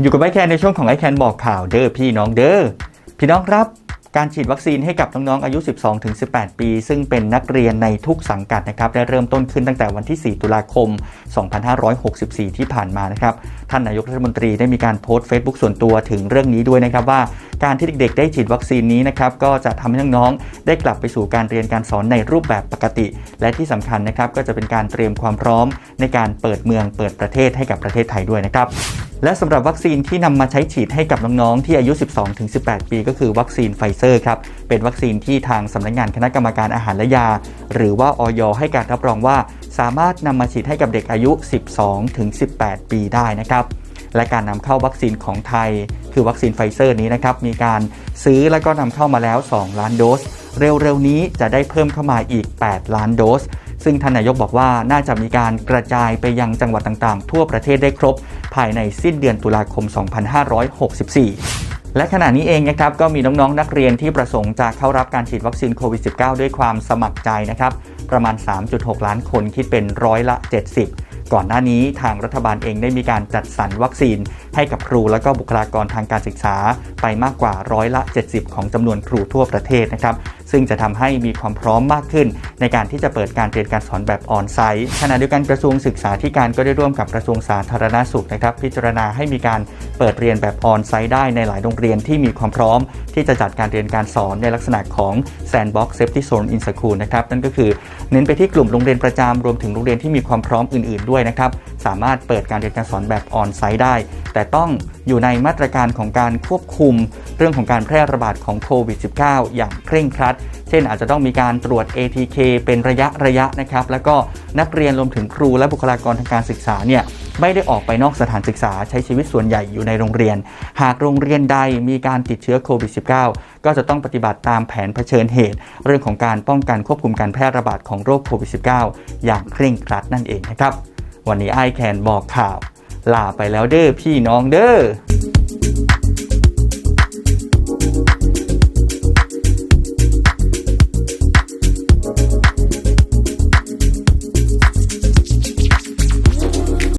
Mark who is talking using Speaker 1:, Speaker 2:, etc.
Speaker 1: อยู่กับไอแคนในช่วงของไอแคนบอกข่าวเด้อพี่น้องเด้อพี่น้องครับการฉีดวัคซีนให้กับน้องๆอายุ 12-18 ปี ซึ่งเป็นนักเรียนในทุกสังกัดนะครับได้เริ่มต้นขึ้นตั้งแต่วันที่ 4 ตุลาคม 2564 ที่ผ่านมานะครับ ท่านนายกรัฐมนตรีได้มีการโพสต์ Facebook ส่วนตัวถึงเรื่องนี้ด้วยนะครับว่าการที่เด็กๆ ได้ฉีดวัคซีนนี้นะครับก็จะทำให้น้องๆได้กลับไปสู่การเรียนการสอนในรูปแบบปกติ และที่สำคัญนะครับก็จะเป็นการเตรียมความพร้อมในการเปิดเมืองเปิดประเทศให้กับประเทศไทยด้วยนะครับ และสำหรับวัคซีนที่นำมาใช้ฉีดให้กับน้องๆที่อายุ 12-18 ปี ก็คือวัคซีนไฟเซอร์ครับเป็นวัคซีนที่ทางสำนักงานคณะกรรมการอาหารและยา หรือว่าออยให้การรับรองว่า สามารถนำมาฉีดให้กับเด็กอายุ 12-18 ปีได้นะครับและการนำเข้าวัคซีนของไทย คือวัคซีนไฟเซอร์นี้นะครับ มีการซื้อและก็นำเข้ามาแล้ว 2 ล้านโดส เร็วๆนี้จะได้เพิ่มเข้ามาอีก 8 ล้านโดส ซึ่งท่านนายกบอกว่าน่าจะมีการกระจายไปยังจังหวัดต่างๆ ทั่วประเทศได้ครบ ภายในสิ้นเดือนตุลาคม 2564และขณะนี้เองนะครับก็มีน้องๆ นักเรียนที่ประสงค์จะเข้ารับการฉีดวัคซีนโควิด -19 ด้วยความสมัครใจนะครับ ประมาณ 3.6 ล้านคนคิดเป็นร้อยละ 70 ก่อนหน้านี้ทางรัฐบาลเองได้มีการจัดสรรวัคซีน ให้กับครูและก็บุคลากรทางการศึกษา ไปมากกว่าร้อยละ 70 ของจำนวนครูทั่วประเทศนะครับ ซึ่งจะทำให้มีความพร้อมมากขึ้น ในการที่จะเปิดการเรียนการสอนแบบออนไซต์ขณะเดียวกันกระทรวงศึกษาธิการก็ได้ร่วมกับกระทรวงสาธารณาสุขนะครับ พิจารณาให้มีการเปิดเรียนแบบออนไซต์ได้ในหลายโรงเรียนที่มีความพร้อม ที่จะจัดการเรียนการสอนในลักษณะของ Sandbox Safety Zone in School นะครับนั่นก็คือเน้นไปที่กลุ่มโรงเรียนประจำรวมถึงโรงเรียนที่มีความพร้อมอื่น ๆด้วยนะครับสามารถเปิดการเรียนการสอนแบบออนไซต์ได้ แต่ต้องอยู่ในมาตรการของการควบคุม เรื่องของการแพร่ระบาดของโควิด -19 อย่างเคร่งครัด เช่นอาจจะต้องมีการตรวจ ATK เป็นระยะระยะนะครับ แล้วก็นักเรียนรวมถึงครูและบุคลากรทางการศึกษาเนี่ยไม่ได้ออกไปนอกสถานศึกษาใช้ชีวิตส่วนใหญ่อยู่ในโรงเรียน หากโรงเรียนใดมีการติดเชื้อโควิด -19 ก็จะต้องปฏิบัติตามแผนเผชิญเหตุ เรื่องของการป้องกันควบคุมการแพร่ระบาดของโรคโควิด -19 อย่างเคร่งครัดนั่นเองนะครับ วันนี้ไอแคนบอกข่าว ลาไปแล้วเด้อพี่น้องเด้อ